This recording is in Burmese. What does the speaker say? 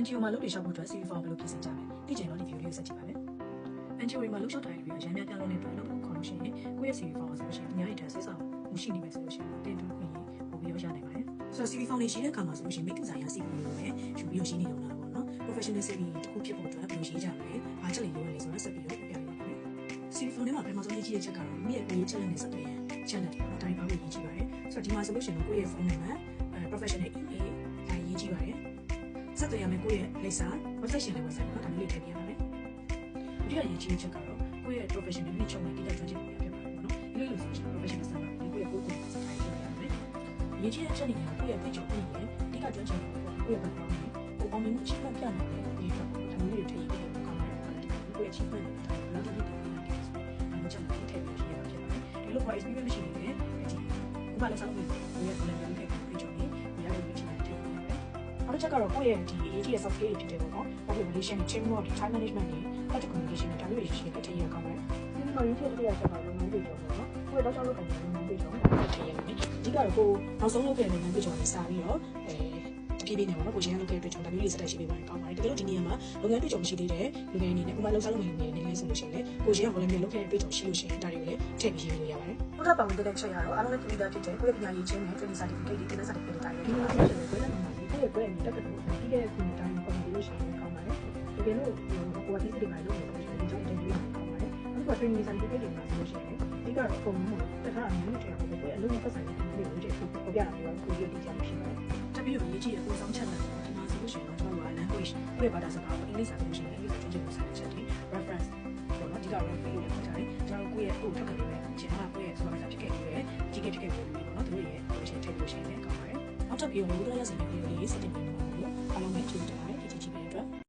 NGO မှာလုပ်တွေရှောက်ဖို့အတွက် CV form ဘယ်လိုပြင်ဆင်ကြလဲသိချင်တော့ဒီ video လေးကိုဆက်ကြည့်ပါမယ် NGO တွေမှာလှုပ်ရှားတိုင်းတွေအများများပြောင်းလဲနေတဲ့လုပ်ဖို့ခေါ်လို့ရှိရင်ကိုယ့်ရဲ့ CV form ဆိုလို့ရှိရင်အများကြီးတန်းဆွဲဆောင်မှုရှိနေမယ်ဆိုလို့ရှိရင်တင်တူခွင့်ရေးပို့ပြီးတော့ရနိုင်ပါတယ်ဆိုတော့ CV form လေးရှိတဲ့အခါမှာဆိုလို့ရှိရင်မိတ်ကစားရ CV လို့ပဲယူပြီးတော့ရှိနေတော့တာပေါ့နော် professional CV တစ်ခုဖြစ်ဖို့အတွက်ဘယ်လိုရေးကြမလဲဘာချက်လေးရေးရလဲဆိုတော့ဆက်ပြီးတော့ပြပြရပါမယ် CV form ထဲမှာပထမဆုံးရေးကြည့်တဲ့ချက်ကတော့မိရဲ့ကိုရေးချက်လက်နဲ့ဆက်သွယ်ရန် channel တွေပေါ့ဒါတွေပါဖို့ရေးကြည့်ပါတယ်ဆိုတော့ဒီမှာဆိုလို့ရှိရင်ကိုယ့်ရဲ့ phone number အဲ professional email ဒါရေးကြည့်ပါတယ် ဆက်သွယ်ရမယ်ကိုယ့်ရဲ့လိပ်စာ website ရှင်လည်း website ပေါ့ဒါလေးထည့်ပြရပါမယ်ဒုတိယရေးကြည့်တဲ့ချက်ကတော့ကိုယ့်ရဲ့ professional နဲ့ချုပ်နေတဲ့ကျွမ်းကျင်မှုတွေဖြစ်ပါတယ်ပေါ့နော်ဒီလိုလို့ဆိုရင် professional ဆက်ပါကိုယ့်ရဲ့ကိုယ်ကိုယ်ဆက်ထားရရမယ်ရေးကြည့်တဲ့ချက်တွေကကိုယ့်ရဲ့ page ကိုပြင်ရင်အဓိကကျွမ်းကျင်မှုပေါ့ကိုယ့်ရဲ့ background ကိုအောင်မြင်မှုချိမှတ်ပြနိုင်တဲ့ဒီတော့ဒါမျိုးတွေထည့်ရေးပြီးတော့ကောင်းပါတယ်ကိုယ့်ရဲ့ချိမှတ်နေတာဘယ်လိုလုပ်နေလဲဒါမျိုးချက်ကိုထည့်ပြီးရေးရပါဖြစ်ပါတယ်ဒီလို voice experience မရှိနေတယ်ဒီဥပမာလည်းဆောက်ပြီးကိုယ့်ရဲ့ content တွေထည့်ပြီး နောက်တစ်ချက်ကတော့ကိုယ့်ရဲ့ဒီ AT ရဲ့ soft skill တွေဖြစ်တယ်ပေါ့နော် public relation teamwork time management တွေ project communication တွေဒါမျိုးတွေရှိရင်အထည့်ရကောင်းပါတယ်ဒီမှာရင်းချက်တရားချက်ပါလုပ်ငန်းတွေကြောပေါ့နော်ကိုယ့်ရဲ့တော့ချောက်လုပ်တဲ့လုပ်ငန်းတွေကြောဒါမျိုးထည့်ရမယ်အဓိကတော့ကိုနောက်ဆုံးလုပ်ခဲ့တဲ့လုပ်ငန်းတွေကြောနဲ့စပြီးတော့အဲတဖြည်းဖြည်းနဲ့ပေါ့နော်ကိုရှင်လုပ်ခဲ့တဲ့အတွက်ကြောင့်ဒါမျိုးတွေစတက်ရှိပေးပါရင်ကောင်းပါတယ်တကယ်လို့ဒီနေရာမှာလုပ်ငန်းတွေကြောမရှိသေးတဲ့လူငယ်အနေနဲ့ဥပမာလောက်စားလုပ်ငန်းတွေနေနေဆိုလို့ရှိရင်လည်းကိုရှင်က volunteer လုပ်ခဲ့တဲ့အတွက်ကြောင့်ရှိလို့ရှိရင်ဒါတွေကိုလည်းထည့်ပြီးရေးလို့ရပါတယ်။နောက်ထပ်ပါဝင်တဲ့ချက်ရတော့အားလုံးလည်းပြည်သားဖြစ်တဲ့ကိုယ့်ရဲ့ပညာရေးချင်းနဲ့ training certificate တွေ training certificate တွေတာတွေဒီမှာဆိုရင်ကိုယ့် ရဲ့ပညာရေးကိုယ့်ရဲ့ brand နဲ့တက်ကတူပြီးခဲ့တဲ့ခုနှစ်တိုင်းပေါ်ပြီးလို့ရှိရင်ကောင်းပါတယ်။တကယ်လို့ကိုယ်ကဒီစိတ်တွေမှာလုပ်နေလို့ရှိရင်ဒီကြောင့်တင်ပြရမှာကောင်းပါတယ်။အခုက training certificate တွေမှာဆိုလို့ရှိရင်အဓိကတော့ပုံမှန်တခါအမျိုးတွေထည့်ဖို့ကိုယ်အလုံးနဲ့ပတ်ဆိုင်တဲ့ဒီလိုတွေထည့်ဖို့ပြတာမျိုးကိုကိုယ်ရည်တည်ကြလို့ရှိပါတယ်။တပည့်ကိုရေးကြည့်ရပုံဆောင်ချက်လာဒီမှာဆိုလို့ရှိရင်တော့ကျွန်တော်က language ကိုယ့်ရဲ့ဘာသာစကားကိုအင်္ဂလိပ်စာဆိုလို့ရှိရင်အင်္ဂလိပ်စာကျွမ်းကျင်မှုစာချက်တွေ reference ပေါ့နော်ဒီက reference လို့ပြောထားတယ်ကျွန်တော်ကိုယ့်ရဲ့ကိုယ်ထောက်ခံပေးမယ်ကျန်တာကိုယ့်ရဲ့ supervisor ဖြစ်ခဲ့ပြီးတယ်ကြီးခဲ့ဖြစ်ခဲ့ပြီး laptop 이용으로 해서 이용이 있을 때 아마 매주 이제 말해 주시면 돼요.